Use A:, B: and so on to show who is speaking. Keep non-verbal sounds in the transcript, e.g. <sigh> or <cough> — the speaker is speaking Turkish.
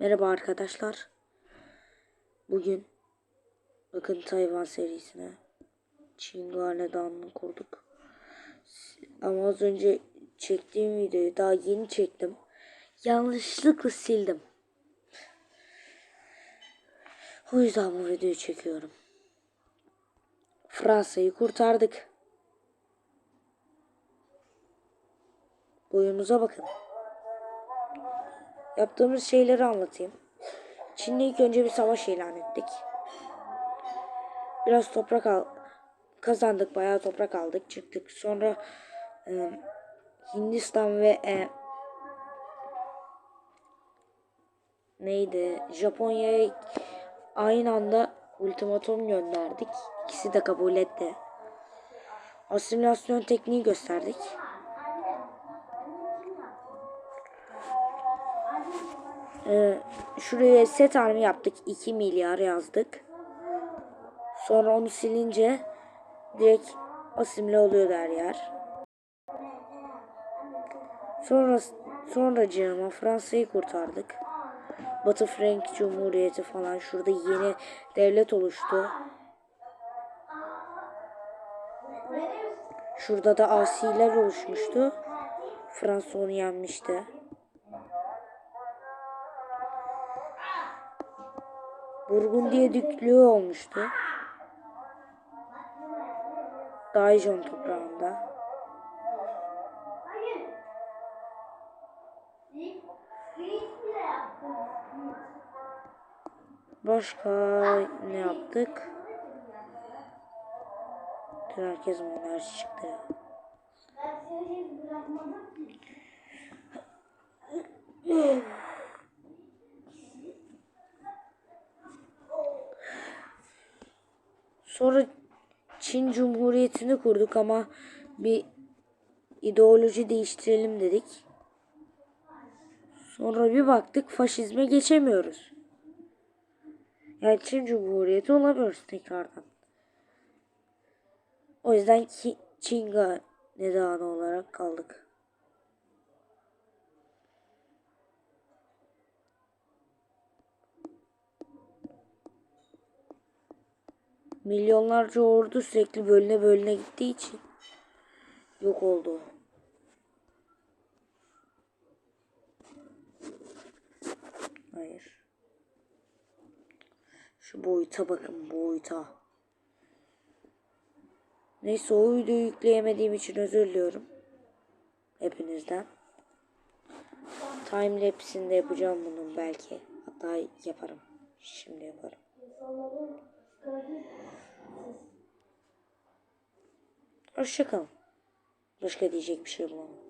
A: Merhaba arkadaşlar. Bugün bakın Tayvan serisine Çin Hanedanı'nı kurduk. Ama az önce çektiğim videoyu daha yeni çektim. Yanlışlıkla sildim. O yüzden bu videoyu çekiyorum. Fransa'yı kurtardık. Boyumuza bakın. Yaptığımız şeyleri anlatayım. Çin'le ilk önce bir savaş ilan ettik. Biraz toprak al kazandık. Bayağı toprak aldık. Çıktık. Sonra e, Hindistan ve e, neydi? Japonya'ya aynı anda ultimatum gönderdik. İkisi de kabul etti. Asimilasyon tekniği gösterdik. Ee, şuraya set army yaptık. 2 milyar yazdık. Sonra onu silince direkt asimile oluyor her yer. Sonra sonracığıma Fransa'yı kurtardık. Batı Frank Cumhuriyeti falan şurada yeni devlet oluştu. Şurada da asiler oluşmuştu. Fransa onu yenmişti. Burgundiya düklüğü olmuştu. Daejeon toprağında. Başka ne yaptık? Dün herkes enerji çıktı ya. <laughs> Sonra Çin Cumhuriyeti'ni kurduk ama bir ideoloji değiştirelim dedik. Sonra bir baktık faşizme geçemiyoruz. Yani Çin Cumhuriyeti olamıyoruz tekrardan. O yüzden ki Çinga nedanı olarak kaldık. Milyonlarca ordu sürekli bölüne bölüne gittiği için yok oldu. Hayır. Şu boyuta bakın boyuta. Neyse o videoyu yükleyemediğim için özür diliyorum. Hepinizden. Time lapse'inde yapacağım bunun belki. Hatta yaparım. Şimdi yaparım. Hoşçakalın. Başka diyecek bir şey bulamadım.